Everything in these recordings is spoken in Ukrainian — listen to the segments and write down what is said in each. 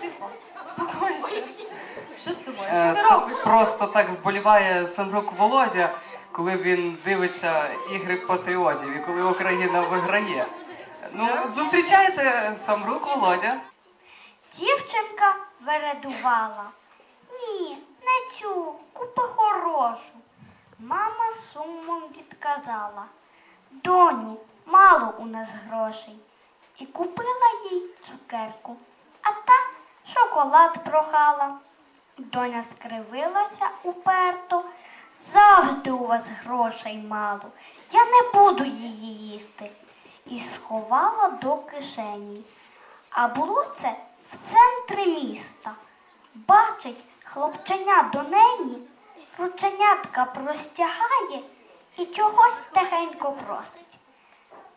Тихо. Що з тобою? Що ти робиш? просто так вболіває Самрук Володя, коли він дивиться ігри патріотів і коли Україна виграє. Ну, зустрічайте Самрук Володя. Дівчинка вередувала. Ні, не цю, купи хорошу. Мама сумом відказала. Доню, мало у нас грошей. І купила їй цукерку, а та шоколад прохала. Доня скривилася уперто. Завжди у вас грошей мало. Я не буду її їсти. І сховала до кишені. А було це в центрі міста. Бачить, хлопченя до неї, рученятка простягає і чогось тихенько просить.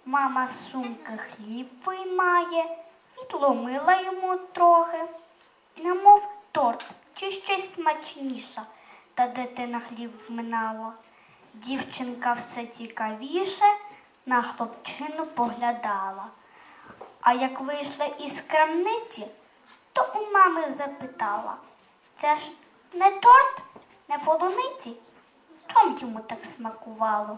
Мама з сумки хліб виймає, відломила йому трохи, немов торт чи щось смачніше, та дитина хліб вминала. Дівчинка все цікавіше на хлопчину поглядала. А як вийшла із крамниці, то у мами запитала, це ж не торт, не полуниці? Чом йому так смакувало?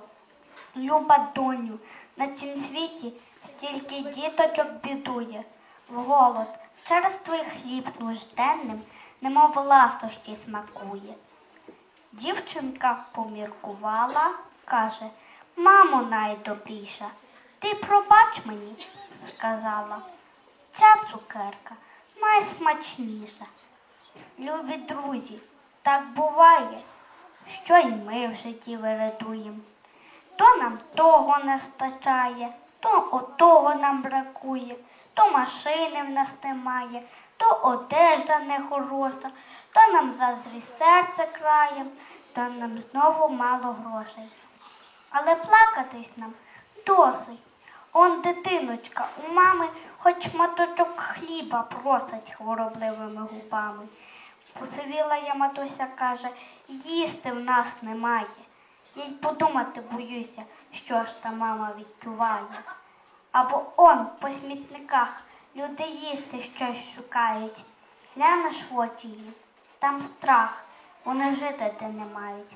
Люба доню, на цім світі стільки діточок бідує, в голод через твій хліб нужденним, немов ласощі смакує. Дівчинка поміркувала, каже, мамо найдобріша, ти пробач мені, сказала. Ця цукерка найсмачніша. Любі друзі, так буває, що й ми в житті вирядуємо. То нам того не стачає, то отого нам бракує, то машини в нас немає, то одежда нехороша, то нам заздрі серце краєм, то нам знову мало грошей. Але плакатись нам досить. Он дитиночка, у мами хоч маточок хліба просить хворобливими губами. Посивіла я матуся каже, їсти в нас немає. Я й подумати боюся, що ж та мама відчуває. Або он по смітниках люди їсти щось шукають. Глянеш в очі їм, там страх, вони жити де не мають.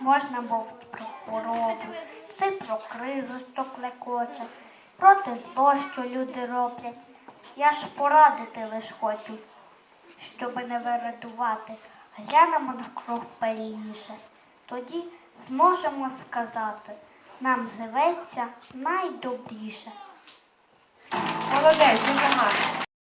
Можна мовити про хворобу, чи про кризу, що клекоче, проти зло, що люди роблять. Я ж порадити лиш хочу, щоби не вирадувати, глянемо навкруг пильніше. Тоді зможемо сказати, нам живеться найдобріше. Молодець, дуже гарно.